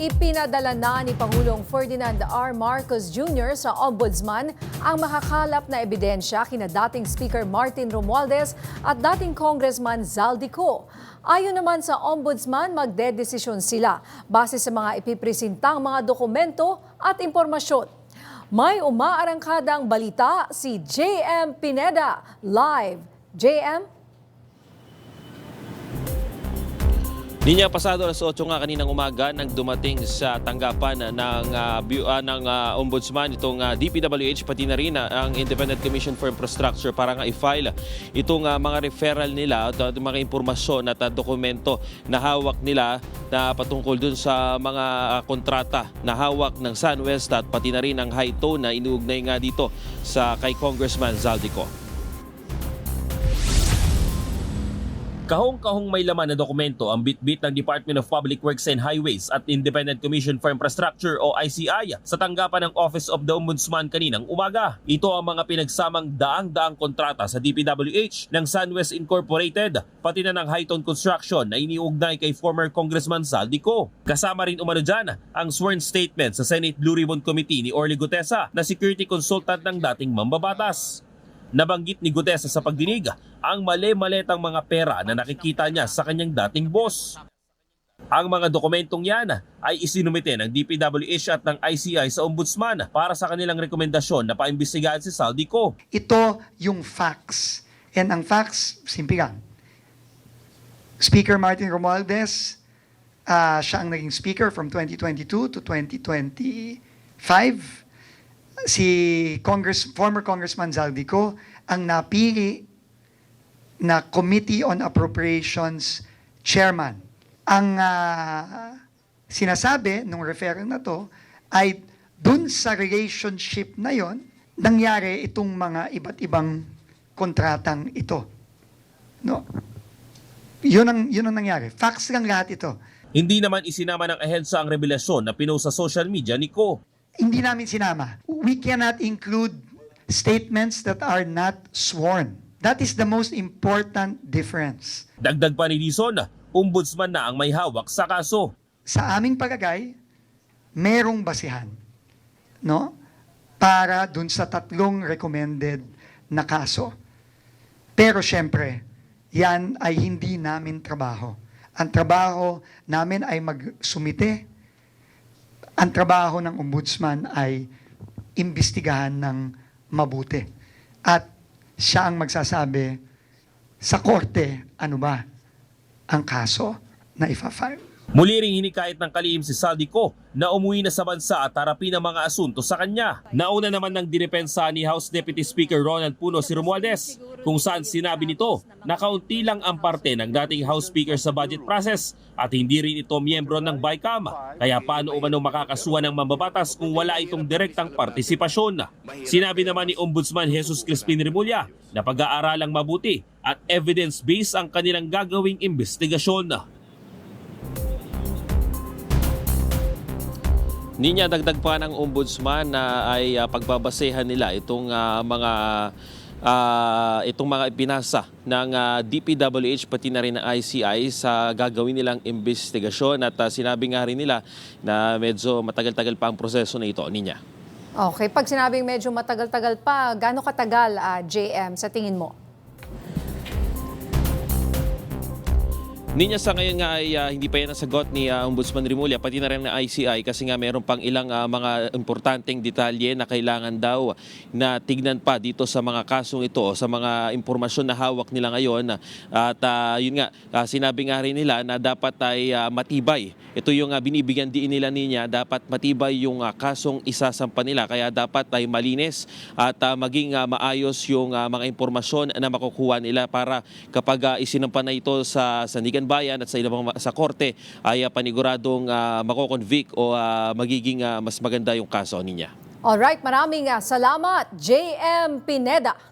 Ipinadala na ni Pangulong Ferdinand R. Marcos Jr. sa Ombudsman ang makakalap na ebidensya kina dating Speaker Martin Romualdez at dating Congressman Zaldico. Ayon naman sa Ombudsman, magdedesisyon sila base sa mga ipipresentang mga dokumento at impormasyon. May umaarangkadang balita si JM Pineda live. JM? Ninya pasado alas 8 nga kaninang umaga nang dumating sa tanggapan ng bu- ah, ng ah, ombudsman itong ah, DPWH pati na rin ah, ang Independent Commission for Infrastructure para nga i-file itong ah, mga referral nila at ah, mga impormasyon at ah, dokumento na hawak nila na patungkol dun sa mga ah, kontrata na hawak ng SunWest at pati na rin ang Haito na inuugnay nga dito sa kay Congressman Zaldico. Kahong-kahong may laman na dokumento ang bitbit ng Department of Public Works and Highways at Independent Commission for Infrastructure o ICI sa tanggapan ng Office of the Ombudsman kaninang umaga. Ito ang mga pinagsamang daang-daang kontrata sa DPWH ng SunWest Incorporated pati na ng Highton Construction na iniugnay kay former Congressman Saldico. Kasama rin umano dyan ang sworn statement sa Senate Blue Ribbon Committee ni Orly Gutesa na security consultant ng dating mambabatas. Nabanggit ni Gutesa sa pagdinig ang mali-maletang mga pera na nakikita niya sa kanyang dating boss. Ang mga dokumentong yan ay isinumite ng DPWH at ng ICI sa Ombudsman para sa kanilang rekomendasyon na paimbestigahan si Saldico. Ito yung facts. And ang facts, simple. Speaker Martin Romualdez, ah, siya ang naging speaker from 2022 to 2025. Si Congress, former Congressman Zaldico ang napili na Committee on Appropriations Chairman. Ang ah, sinasabi nung referral na to ay dun sa relationship na yon nangyari itong mga iba't ibang kontratang ito. No? Yun ang, yun ang nangyari. Facts lang lahat ito. Hindi naman isinama ng ahensya ang revelasyon na pinost sa social media ni Ko. Hindi namin sinama. We cannot include statements that are not sworn. That is the most important difference. Dagdag pa ni Dizon, ombudsman na ang may hawak sa kaso. Sa aming pagagay, merong basihan. No? Para dun sa tatlong recommended na kaso. Pero syempre, yan ay hindi namin trabaho. Ang trabaho namin ay magsumite. Ang trabaho ng ombudsman ay imbestigahan ng mabuti. At siya ang magsasabi sa korte ano ba ang kaso na ifa-file. Muli ring hinikayat ng kalihim si Saldico na umuwi na sa bansa at harapin ang mga asunto sa kanya. Nauna naman ng dinepensa ni House Deputy Speaker Ronald Puno si Romualdez kung saan sinabi nito na kaunti lang ang parte ng dating House Speaker sa budget process at hindi rin ito miyembro ng BICAM. Kaya paano umano makakasuhan ng mambabatas kung wala itong direktang partisipasyon? Sinabi naman ni Ombudsman Jesus Crispin Remulla na pag-aaralang mabuti at evidence-based ang kanilang gagawing investigasyon. Ninya dagdag pa ng ombudsman na ay ah, pagbabasehan nila itong ah, mga ah, itong mga ipinasa ng ah, DPWH pati na rin ng ICI sa gagawin nilang investigasyon at ah, sinabi nga rin nila na medyo matagal-tagal pa ang proseso na ito ninya. Okay, pag sinabing medyo matagal-tagal pa, gaano katagal, ah, JM, sa tingin mo? Ninya sa ngayon nga ay ah, hindi pa yan nasagot ni ah, Ombudsman Rimulya pati na rin ng ICI kasi nga meron pang ilang ah, mga importanteng detalye na kailangan daw na tignan pa dito sa mga kasong ito sa mga impormasyon na hawak nila ngayon. At ah, yun nga ah, sinabi nga rin nila na dapat ay ah, matibay. Ito yung ah, binibigyan diin nila niya dapat matibay yung ah, kasong isasampa nila. Kaya dapat ay malinis at ah, maging ah, maayos yung ah, mga impormasyon na makukuha nila para kapag ah, isinampa na ito sa Sandigan Bayan at sa ilang sa korte ay ah, paniguradong uh, mako-convict o ah, magiging ah, mas maganda yung kaso niya. Alright, maraming ah, salamat, JM Pineda.